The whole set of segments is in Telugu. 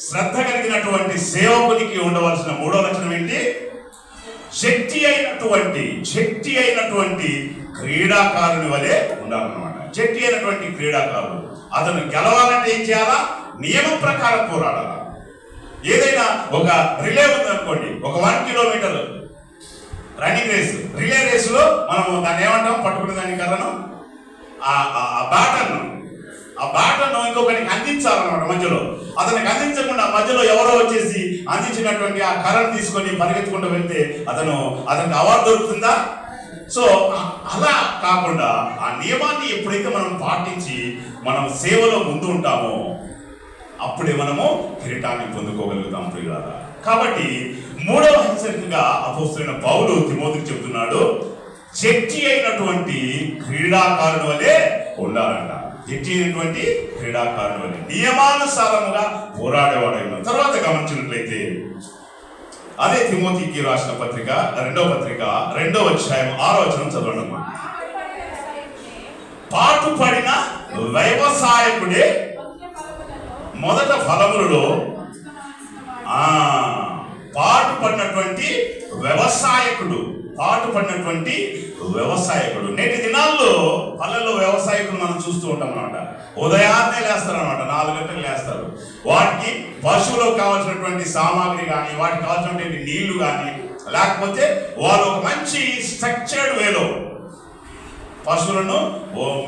శ్రద్ధ కలిగినటువంటి సేవకునికి ఉండవలసిన మూడో లక్షణం ఏంటి? శక్తి అయినటువంటి శక్తి అయినటువంటి క్రీడాకారుని వలె ఉండాలన్నమాట. శక్తి అయినటువంటి క్రీడాకారుడు అతను గెలవాలంటే ఏం చేయాలా? నియమం ప్రకారం పోరాడాలి? ఏదైనా ఒక రిలే ఉందనుకోండి ఒక one kilometre running race relay రేసులో మనం దాన్ని ఏమంటాం? పట్టుకునే దాన్ని కదను ఆ ఆ- ఆ బాటను ఇంకొకరికి అందించాలన్నమాట మధ్యలో. అతనికి అందించకుండా మధ్యలో ఎవరో వచ్చేసి అందించినటువంటి ఆ కర్రను తీసుకొని పరిగెత్తుకుంటూ వెళ్తే అతను అతనికి అవార్డు దొరుకుతుందా? సో అలా కాకుండా ఆ నియమాన్ని ఎప్పుడైతే మనం పాటించి మనం సేవలో ముందు ఉంటామో అప్పుడే మనము కిరీటాన్ని పొందుకోగలుగుతాం ప్రియులారా. కాబట్టి మూడవ హెచ్చరికగా అపోస్తున్న పౌలు తిమోతికి చెబుతున్నాడు శక్తి అయినటువంటి క్రీడాకారుడు వలె ఉండాలంట శక్తి క్రీడాకారుడు క్రీడాకారుని నియమానుసారముగా పోరాడేవాడు తర్వాత గమనించినట్లయితే అదే తిమోతికి రాసిన పత్రిక రెండవ పత్రిక రెండవ అధ్యాయం ఆరో వచనం చదవండి అమ్మా. పాటుపడిన వ్యవసాయకుడే మొదట ఫలములలో ఆ పాటు పడినటువంటి వ్యవసాయకుడు పాటు పడినటువంటి వ్యవసాయకుడు. నేటి పల్లెల్లో వ్యవసాయకులు మనం చూస్తూ ఉంటాం అనమాట ఉదయాన్నే లేస్తారు అనమాట నాలుగు గంటలకు లేస్తారు. వాటికి పశువులకు కావాల్సినటువంటి సామాగ్రి కానీ వాటికి కావాల్సినటువంటి నీళ్ళు కానీ లేకపోతే వాళ్ళు ఒక మంచి స్ట్రక్చర్డ్ వేలో పశువులను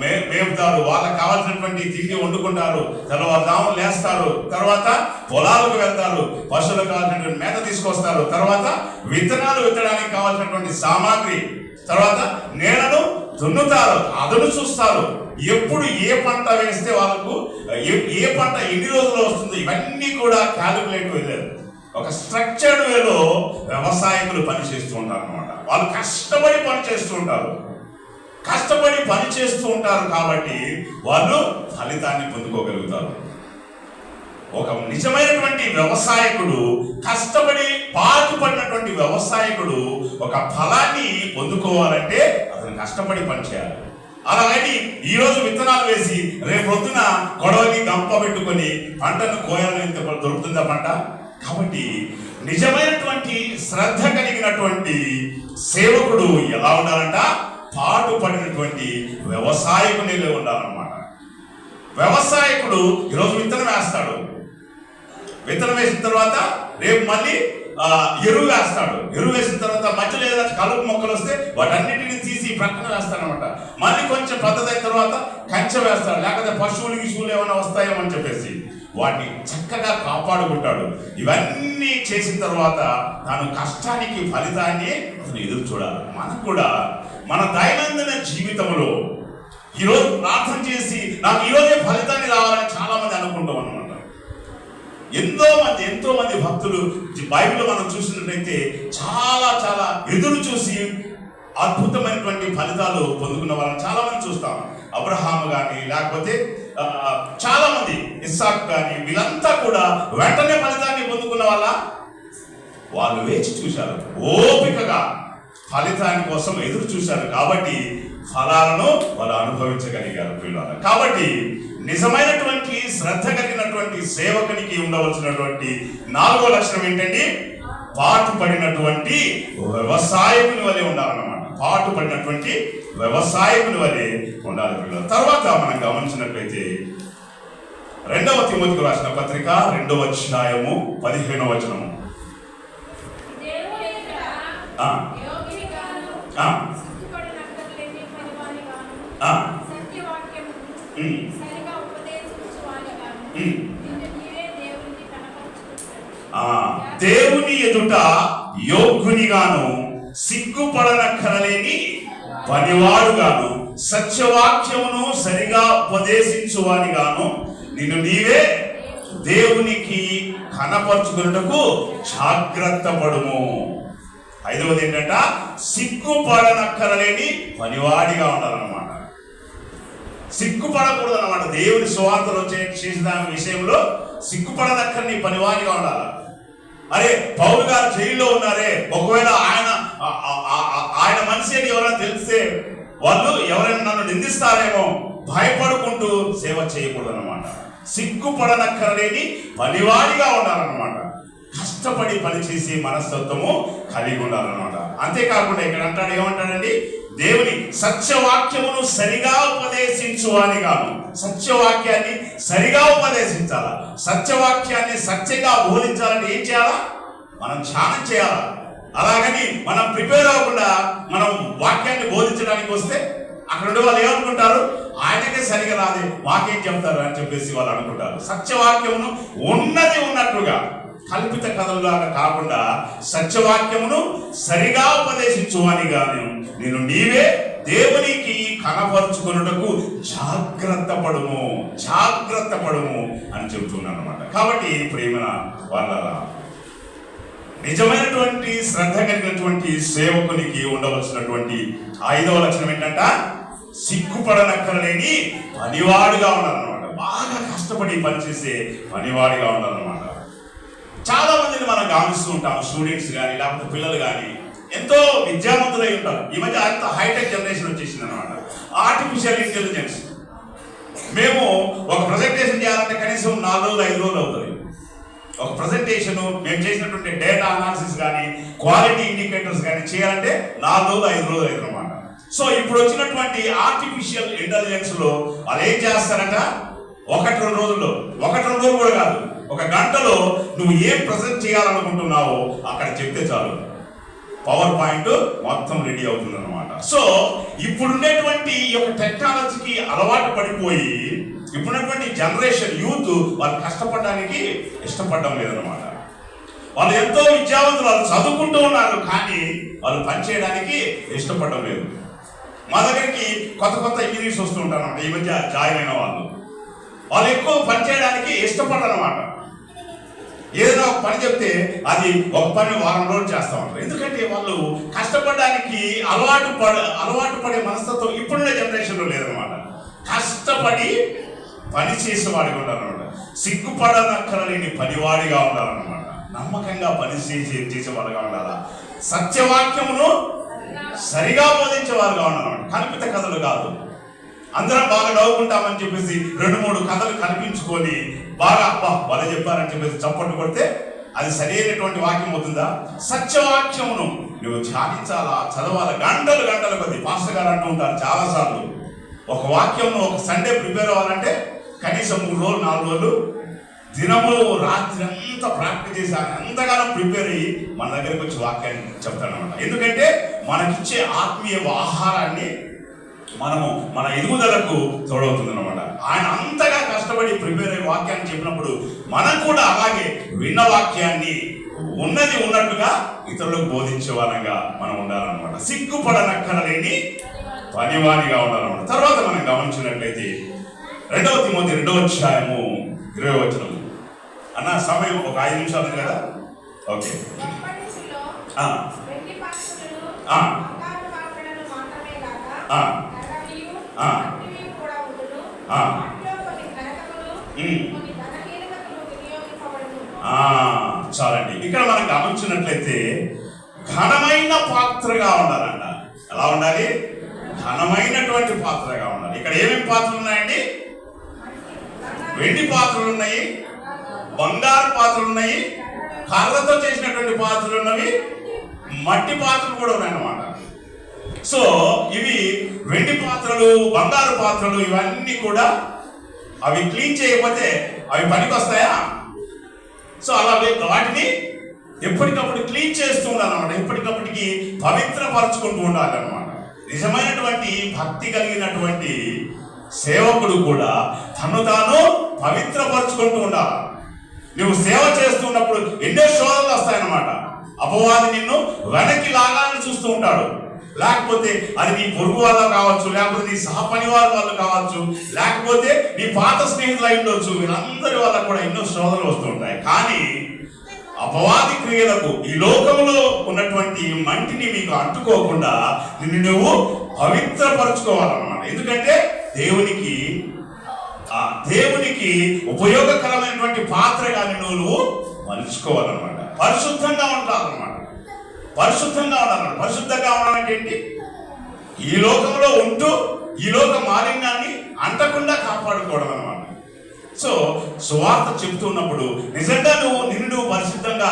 మే మేపుతారు. వాళ్ళకి కావాల్సినటువంటి తిండి వండుకుంటారు. తర్వాత లేస్తారు. తర్వాత పొలాలకు వెళ్తారు. పశువులకు కావాల్సినటువంటి మేత తీసుకొస్తారు. తర్వాత విత్తనాలు విత్తడానికి కావాల్సినటువంటి సామాగ్రి తర్వాత నేలను దున్నుతారు అదను చూస్తారు. ఎప్పుడు ఏ పంట వేస్తే వాళ్ళకు ఏ- ఏ పంట ఎన్ని రోజుల్లో వస్తుంది ఇవన్నీ కూడా క్యాలిక్యులేట్ వెళ్ళారు ఒక స్ట్రక్చర్డ్ వేలో వ్యవసాయకులు పనిచేస్తూ ఉంటారు అనమాట వాళ్ళు కష్టపడి పని చేస్తూ ఉంటారు. కష్టపడి పని చేస్తూ ఉంటారు కాబట్టి వాళ్ళు ఫలితాన్ని పొందుకోగలుగుతారు. ఒక నిజమైనటువంటి వ్యవసాయకుడు కష్టపడి పాటుపడినటువంటి వ్యవసాయకుడు ఒక ఫలాన్ని పొందుకోవాలంటే కష్టపడి పనిచేయాలి. అలాగని ఈరోజు విత్తనాలు వేసి రేపు పొద్దున గొడవని గంప పెట్టుకొని పంటను కోయాలని దొరుకుతుందా పంట? కాబట్టి నిజమైనటువంటి శ్రద్ధ కలిగినటువంటి సేవకుడు ఎలా ఉండాలంట? పాటు పడినటువంటి వ్యవసాయకునిలో ఉండాలన్నమాట. వ్యవసాయకుడు ఈరోజు విత్తనం వేస్తాడు. విత్తనం వేసిన తర్వాత రేపు మళ్ళీ ఎరువు వేస్తాడు. ఎరువు వేసిన తర్వాత మధ్యలో ఏదైనా కలుపు మొక్కలు వస్తే వాటన్నిటిని తీసి ప్రక్కన వేస్తాడనమాట మళ్ళీ కొంచెం పెద్దదైన అయిన తర్వాత కంచె వేస్తాడు లేకపోతే పశువులు విషువులు ఏమైనా వస్తాయేమో అని చెప్పేసి వాటిని చక్కగా కాపాడుకుంటాడు. ఇవన్నీ చేసిన తర్వాత తాను కష్టానికి ఫలితాన్ని అతను ఎదురు చూడాలి. మనకు కూడా మన దైనందిన జీవితంలో ఈరోజు ప్రార్థన చేసి నాకు ఈరోజే ఫలితాన్ని రావాలని చాలామంది అనుకుంటాం అనమాట ఎంతో మంది ఎంతో మంది భక్తులు బైబిల్ మనం చూసినట్లయితే చాలా చాలా ఎదురు చూసి అద్భుతమైనటువంటి ఫలితాలు పొందుకున్న వాళ్ళని చాలా మంది చూస్తాం. అబ్రహాం కానీ లేకపోతే చాలా మంది ఇస్సాక్ కానీ వీళ్ళంతా కూడా వెంటనే ఫలితాన్ని పొందుకున్న వాళ్ళ? వాళ్ళు వేచి చూశారు. ఓపికగా ఫలితాన్ని కోసం ఎదురు చూశారు. కాబట్టి ఫలాలను వాళ్ళు అనుభవించగలిగారు పిల్లలు కాబట్టి నిజమైనటువంటి శ్రద్ధ కలిగినటువంటి సేవకునికి ఉండవలసినటువంటి నాలుగో లక్షణం ఏంటండి? పాటు పడినటువంటి వ్యవసాయకుని వలె ఉండాలన్నమాట. పాటు పడినటువంటి వ్యవసాయకుని వలె ఉండాలి తర్వాత మనం గమనించినట్లయితే రెండవ తిమోతికి రాసిన పత్రిక రెండవ అధ్యాయము పదిహేనవ వచనము. ఆ, దేవుని ఎదుట యోగ్యునిగాను సిగ్గుపడనక్కరలేని పనివాడుగాను సత్యవాక్యమును సరిగా ఉపదేశించువానిగాను నిన్ను నీవే దేవునికి కనపరుచుకున్నటకు జాగ్రత్త పడుము ఐదవది ఏంటంట? సిగ్గుపడనక్కరలేని పనివాడిగా ఉండాలన్నమాట. సిగ్గుపడకూడదు అనమాట దేవుని సువార్తలు చే- చేసిన దాని విషయంలో నీ పనివాడిగా ఉండాలి. అరే పౌరు గారు జైల్లో ఉన్నారే. ఒకవేళ ఆయన ఆయన మనిషి అని ఎవరైనా తెలిస్తే వాళ్ళు ఎవరైనా నన్ను నిందిస్తారేమో భయపడుకుంటూ సేవ చేయకూడదు అనమాట సిగ్గుపడనక్కరలేని పనివాడిగా ఉండాలన్నమాట. కష్టపడి పనిచేసే మనస్తత్వము కలిగి ఉండాలన్నమాట. అంతేకాకుండా ఇక్కడ అంటాడు ఏమంటాడండి? దేవుని సత్యవాక్యమును సరిగా ఉపదేశించువాని కాదు. సత్యవాక్యాన్ని సరిగా ఉపదేశించాల? సత్యవాక్యాన్ని సత్యంగా బోధించాలంటే ఏం చేయాలా? మనం ధ్యానం చేయాలా? అలాగని మనం ప్రిపేర్ అవ్వకుండా మనం వాక్యాన్ని బోధించడానికి వస్తే అక్కడ ఉండే వాళ్ళు ఏమనుకుంటారు? ఆయనకే సరిగా రాదే. వాక్యం చెప్తారు అని చెప్పేసి వాళ్ళు అనుకుంటారు. సత్యవాక్యమును ఉన్నది ఉన్నట్లుగా కల్పిత కథలులాగా కాకుండా సత్యవాక్యమును సరిగా ఉపదేశించు అని గాను నేను నీవే దేవునికి కనపరుచుకున్నటకు జాగ్రత్త పడుము జాగ్రత్త పడుము అని చెబుతున్నాను అనమాట కాబట్టి ప్రేమన వాళ్ళ నిజమైనటువంటి శ్రద్ధ కలిగినటువంటి సేవకునికి ఉండవలసినటువంటి ఐదవ లక్షణం ఏంటంట? సిగ్గుపడనక్కరలేని పనివాడుగా ఉండాలన్నమాట. బాగా కష్టపడి పనిచేసే పనివాడిగా ఉండాలన్నమాట. చాలా మందిని మనం గమనిస్తూ ఉంటాం స్టూడెంట్స్ కానీ లేకపోతే పిల్లలు కానీ ఎంతో విద్యావంతులై ఉంటారు. ఈ మధ్య అంత హైటెక్ జనరేషన్ వచ్చేసింది అనమాట ఆర్టిఫిషియల్ ఇంటెలిజెన్స్ మేము ఒక ప్రజెంటేషన్ చేయాలంటే కనీసం నాలుగు రోజులు ఐదు రోజులు అవుతుంది. ఒక ప్రజెంటేషన్ మేము చేసినటువంటి డేటా అనాలిసిస్ కానీ క్వాలిటీ ఇండికేటర్స్ కానీ చేయాలంటే నాలుగు రోజులు ఐదు రోజులు అవుతుంది అనమాట సో ఇప్పుడు వచ్చినటువంటి ఆర్టిఫిషియల్ ఇంటెలిజెన్స్లో వాళ్ళు ఏం చేస్తారంట? ఒకటి రెండు రోజుల్లో. ఒకటి రెండు రోజులు కూడా కాదు. ఒక గంటలో నువ్వు ఏం ప్రజెంట్ చేయాలనుకుంటున్నావో అక్కడ చెప్తే చాలు. పవర్ పాయింట్ మొత్తం రెడీ అవుతుంది అనమాట సో ఇప్పుడున్నటువంటి ఈ యొక్క టెక్నాలజీకి అలవాటు పడిపోయి ఇప్పుడున్నటువంటి జనరేషన్ యూత్ వాళ్ళు కష్టపడడానికి ఇష్టపడడం లేదనమాట వాళ్ళు ఎంతో విద్యావంతులు వాళ్ళు చదువుకుంటూ ఉన్నారు కానీ వాళ్ళు పనిచేయడానికి ఇష్టపడడం లేదు. మా దగ్గరికి కొత్త కొత్త ఇంజనీర్స్ వస్తూ అనమాట ఈ మధ్య జాయిన్ అయిన వాళ్ళు. వాళ్ళు ఎక్కువ పనిచేయడానికి ఇష్టపడరు అనమాట ఏదైనా ఒక పని చెప్తే అది ఒక పని వారం రోజులు చేస్తా ఉంటారు. ఎందుకంటే వాళ్ళు కష్టపడడానికి అలవాటు పడ అలవాటు పడే మనస్తత్వం ఇప్పుడున్న జనరేషన్లో లేదనమాట కష్టపడి పని చేసేవాడిగా ఉండాలన్నమాట. సిగ్గుపడనక్కరలేని పనివాడిగా ఉండాలన్నమాట. నమ్మకంగా పని చేసే చేసేవాడుగా ఉండాలా? సత్యవాక్యమును సరిగా బోధించేవారుగా ఉండాలన్నమాట. కల్పిత కథలు కాదు. అందరం బాగా నవ్వుకుంటామని చెప్పేసి రెండు మూడు కథలు కనిపించుకొని బాగా అబ్బా వాళ్ళు చెప్పారని చెప్పేసి చప్పట్లు కొడితే అది సరైనటువంటి వాక్యం అవుతుందా? సత్యవాక్యమును నువ్వు ధ్యానించాలా? చదవాలా? గంటలు గంటలు కొద్ది. పాస్టర్ గారు అంటూ ఉంటారు చాలాసార్లు. ఒక వాక్యం ఒక సండే ప్రిపేర్ అవ్వాలంటే కనీసం మూడు రోజులు నాలుగు రోజులు దినము రాత్రి అంతా ప్రాక్టీస్ చేసి ఎంతగానో ప్రిపేర్ అయ్యి మన దగ్గరకు వచ్చి వాక్యాన్ని చెప్తాడనమాట ఎందుకంటే మనకిచ్చే ఆత్మీయ ఆహారాన్ని మనము మన ఎదుగుదలకు తోడవుతుంది అనమాట ఆయన అంతగా కష్టపడి ప్రిపేర్ అయ్యే వాక్యాన్ని చెప్పినప్పుడు మనం కూడా అలాగే విన్న వాక్యాన్ని ఉన్నది ఉన్నట్టుగా ఇతరులకు బోధించే వాళ్ళంగా మనం ఉండాలన్నమాట. సిగ్గుపడనక్కరలేని పనివానిగా ఉండాలన్నమాట. తర్వాత మనం గమనించినట్లయితే రెండవ తిమోతి రెండవ అధ్యాయము ఇరవై వచనము. అన్న సమయం ఒక ఐదు నిమిషాలు కదా? ఓకే. ఆ, చాలండి. ఇక్కడ మనం గమనించినట్లయితే ఘనమైన పాత్రగా ఉండాలంట. ఎలా ఉండాలి? ఘనమైనటువంటి పాత్రగా ఉండాలి. ఇక్కడ ఏమేమి పాత్రలు ఉన్నాయండి? వెండి పాత్రలు ఉన్నాయి. బంగారు పాత్రలు ఉన్నాయి. కర్రతో చేసినటువంటి పాత్రలు ఉన్నవి. మట్టి పాత్రలు కూడా ఉన్నాయి అన్నమాట సో ఇవి వెండి పాత్రలు బంగారు పాత్రలు ఇవన్నీ కూడా అవి క్లీన్ చేయకపోతే అవి పనికి వస్తాయా సో అలా వాటిని ఎప్పటికప్పుడు క్లీన్ చేస్తూ ఉండాలన్నమాట. ఎప్పటికప్పటికి పవిత్రపరచుకుంటూ ఉండాలన్నమాట. నిజమైనటువంటి భక్తి కలిగినటువంటి సేవకుడు కూడా తను తాను పవిత్రపరచుకుంటూ ఉండాలి. నువ్వు సేవ చేస్తున్నప్పుడు ఎన్నో శోధనలు వస్తాయన్నమాట. అపవాది నిన్ను వెనక్కి లాగాలని చూస్తూ ఉంటాడు. లేకపోతే అది నీ పొరుగు వాళ్ళు కావచ్చు లేకపోతే నీ సహపని వారి వాళ్ళు కావచ్చు లేకపోతే నీ పాత స్నేహితులు అయి ఉండొచ్చు వీళ్ళందరి వల్ల కూడా ఎన్నో శోధనలు వస్తుంటాయి. కానీ అపవాది క్రియలకు ఈ లోకంలో ఉన్నటువంటి మంటిని మీకు అంటుకోకుండా నిన్ను నువ్వు పవిత్రపరచుకోవాలన్నమాట. ఎందుకంటే దేవునికి ఆ దేవునికి ఉపయోగకరమైనటువంటి పాత్రగా నిన్ను నువ్వు మలుచుకోవాలన్నమాట పరిశుద్ధంగా ఉండాలన్నమాట పరిశుద్ధంగా ఉండాలన్నాడు పరిశుద్ధంగా ఉండాలంటే ఏంటి? ఈ లోకంలో ఉంటూ ఈ లోక మాలిన్యాన్ని అంటకుండా కాపాడుకోవడం అనమాట సో సువార్త చెబుతున్నప్పుడు నిజంగా నువ్వు నిన్ను నువ్వు పరిశుద్ధంగా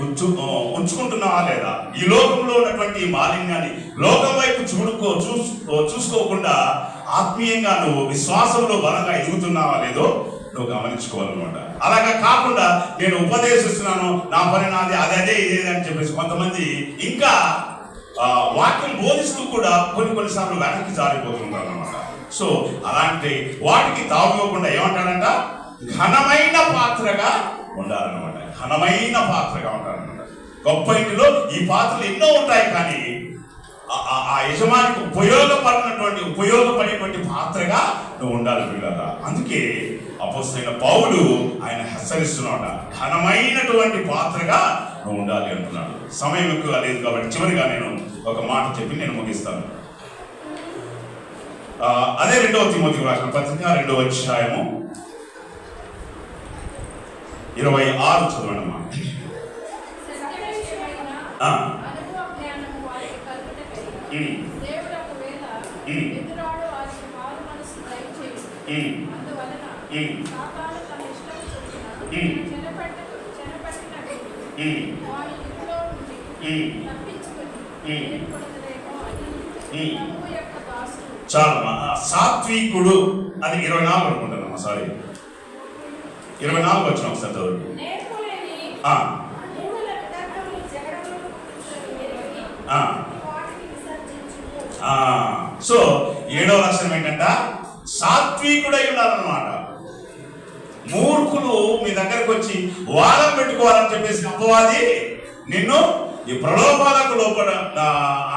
ఉంచు ఉంచుకుంటున్నావా లేదా? ఈ లోకంలో ఉన్నటువంటి మాలిన్యాన్ని లోకం వైపు చూడుకో చూస్ చూసుకోకుండా ఆత్మీయంగా నువ్వు విశ్వాసంలో బలంగా ఎదుగుతున్నావా లేదో నువ్వు గమనించుకోవాలన్నమాట. అలాగా కాకుండా నేను ఉపదేశిస్తున్నాను నా పని నాది అదే అదే ఇదే అని చెప్పేసి కొంతమంది ఇంకా వాక్యం బోధిస్తూ కూడా కొన్ని కొన్నిసార్లు వెనక్కి జారిపోతుంటారు అనమాట సో అలాంటి వాటికి తావివ్వకుండా ఏమంటాడంట? ఘనమైన పాత్రగా ఉండాలన్నమాట. ఘనమైన పాత్రగా ఉండాలన్నమాట. గొప్ప ఇంటిలో ఈ పాత్రలు ఎన్నో ఉంటాయి కానీ ఆ- ఆ యజమానికి ఉపయోగపడినటువంటి ఉపయోగపడేటువంటి పాత్రగా నువ్వు ఉండాలి పిల్లరా అందుకే అపోసైన పౌలు ఆయన హెచ్చరిస్తున్నాడ ఘనమైనటువంటి పాత్రగా నువ్వు ఉండాలి అంటున్నాడు. సమయం ఎక్కువ లేదు కాబట్టి చివరిగా నేను ఒక మాట చెప్పి నేను ముగిస్తాను. అదే రెండవ తిమోతి రాసిన పత్రిక రెండవ అధ్యాయము ఇరవై ఆరు చదవండి అమ్మా సత్యవిషయమైన ఆ. అనుభవ జ్ఞానము సాత్వికుడు అది ఇరవై నాలుగు అనుకుంటానమ్మా సారీ. ఇరవై నాలుగు వచ్చిన ఒకసారి చదవండి సో ఏడవ లక్షణం ఏంటంట? సాత్వికుడై ఉండాలన్నమాట. మూర్ఖులు మీ దగ్గరకు వచ్చి వాదం పెట్టుకోవాలని చెప్పేసి అపవాది నిన్ను ఈ ప్రలోభాలకు లోపల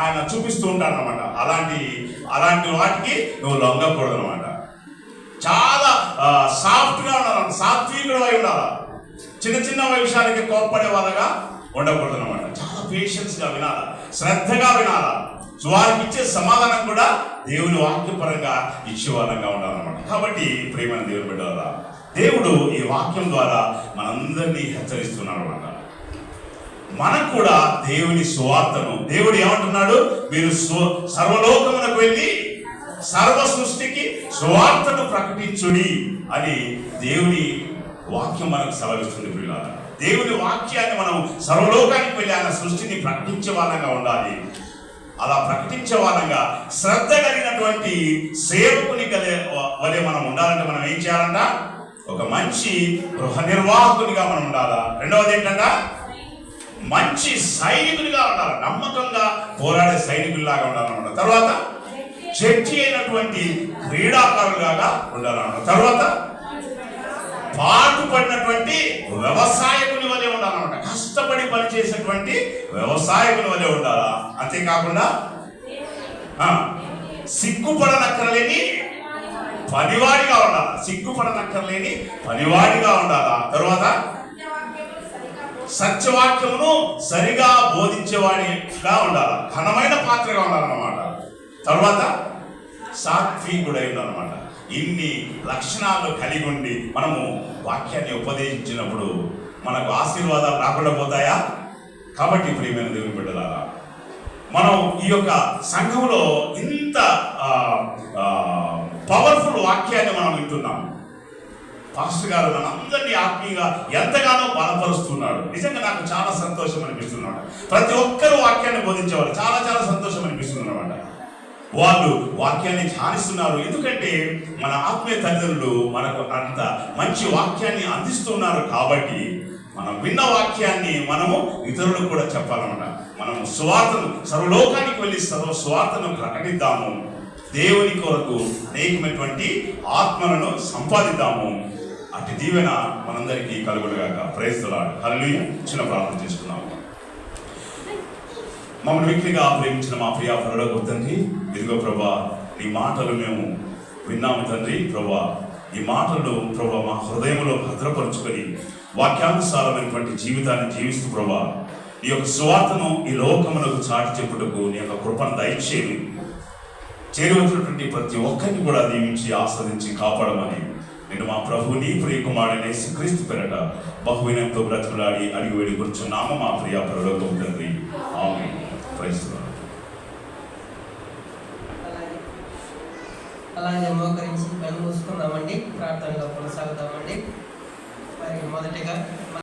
ఆయన చూపిస్తూ ఉంటాడనమాట అలాంటి అలాంటి వాటికి నువ్వు లొంగకూడదు అనమాట చాలా సాఫ్ట్గా ఉండాలి సాత్వికుడు అయి ఉండాలి? చిన్న చిన్న విషయానికి కోప్పడే వాళ్ళగా ఉండకూడదు అనమాట చాలా పేషెన్స్గా వినాలా? శ్రద్ధగా వినాలా? సో వారికి ఇచ్చే సమాధానం కూడా దేవుని వాక్యపరంగా ఇచ్చే వాళ్ళంగా ఉండాలన్నమాట. కాబట్టి ప్రేమైన దేవుని బిడ్డలారా దేవుడు ఈ వాక్యం ద్వారా మనందరినీ హెచ్చరిస్తున్నాడు అన్నమాట. మనకు కూడా దేవుని సువార్తను దేవుడు ఏమంటున్నాడు? మీరు సర్వలోకమునకు వెళ్ళి సర్వ సృష్టికి సువార్తను ప్రకటించుడి అని దేవుని వాక్యం మనకు సెలవిస్తుంది పిల్లల దేవుని వాక్యాన్ని మనం సర్వలోకానికి వెళ్ళి ఆయన సృష్టిని ప్రకటించే వాళ్ళంగా ఉండాలి. అలా ప్రకటించే వాళ్ళంగా శ్రద్ధ కలిగినటువంటి సేవకుని కలే వలె మనం ఉండాలంటే మనం ఏం చేయాలంట? ఒక మంచి గృహ నిర్వాహకునిగా మనం ఉండాలా? రెండవది ఏంటన్నా మంచి సైనికునిగా ఉండాలి? నమ్మకంగా పోరాడే సైనికుల్లాగా ఉండాలన్నమాట తర్వాత జడ్జి అయినటువంటి క్రీడాకారులుగా ఉండాలన్నమాట తర్వాత పాటుపడినటువంటి వ్యవసాయకుని వలె ఉండాలన్నమాట కష్టపడి పనిచేసేటువంటి వ్యవసాయకుని వలె ఉండాలా? అంతేకాకుండా సిగ్గుపడనక్కరలేని పనివాడిగా ఉండాలా? సిగ్గుపడనక్కర్లేని పనివాడిగా ఉండాలా? తర్వాత సత్యవాక్యమును సరిగా బోధించేవాడిగా ఉండాలి? ఘనమైన పాత్రగా ఉండాలన్నమాట. తర్వాత సాత్వికుడై ఉండాలన్నమాట ఇన్ని లక్షణాలు కలిగి ఉండి మనము వాక్యాన్ని ఉపదేశించినప్పుడు మనకు ఆశీర్వాదాలు రాకుండా పోతాయా? కాబట్టి ప్రియమైన దేవుని బిడ్డలారా మనం ఈ యొక్క సంఘంలో ఇంత పవర్ఫుల్ వాక్యాన్ని మనం వింటున్నాం. పాస్టర్ గారు మనందరినీ ఆత్మీయంగా ఎంతగానో బలపరుస్తున్నాడు. నిజంగా నాకు చాలా సంతోషం అనిపిస్తున్నాడు ప్రతి ఒక్కరు వాక్యాన్ని బోధించేవారు చాలా చాలా సంతోషం అనిపిస్తుంది అనమాట వాళ్ళు వాక్యాన్ని ధ్యానిస్తున్నారు. ఎందుకంటే మన ఆత్మీయ తల్లిదండ్రులు మనకు అంత మంచి వాక్యాన్ని అందిస్తున్నారు కాబట్టి మనం విన్న వాక్యాన్ని మనము ఇతరులకు కూడా చెప్పాలన్నమాట. మనము స్వార్థను సర్వలోకానికి వెళ్ళి సర్వ స్వార్థను ప్రకటిద్దాము. దేవుని కొరకు అనేకమైనటువంటి ఆత్మలను సంపాదిద్దాము. అటు దీవెన మనందరికీ కలుగుడుగాక ప్రయత్నాలు హల్లు చిన్న ప్రార్థన చేసుకున్నాము మమ్మల్ని వ్యక్తిగా ప్రేమించిన మా ప్రియా పరలోక తండ్రి ఇదిగో ప్రభా నీ మాటలు మేము విన్నాము తండ్రి ప్రభా. ఈ మాటలు ప్రభా మా హృదయంలో భద్రపరుచుకొని వాక్యానుసారమైనటువంటి జీవితాన్ని జీవిస్తూ ప్రభా. ఈ యొక్క సువార్తను ఈ లోకములకు చాటి చెప్పుటకు నీ యొక్క కృపను దయచేవి చేరవచ్చినటువంటి ప్రతి ఒక్కరిని కూడా దీవించి ఆస్వాదించి కాపాడమని నేను మా ప్రభు నీ ప్రియ క్రీస్తు పెరట బహువినంతో బ్రతుకులాడి అడిగి వేడి నామ మా ప్రియ పరలోకం తండ్రి. ఆమె అలాగే. అలాగే మోకరించి కళ్ళు మూసుకుందామండి. ప్రార్థనలో కొనసాగుదామండి. మరి మొదటిగా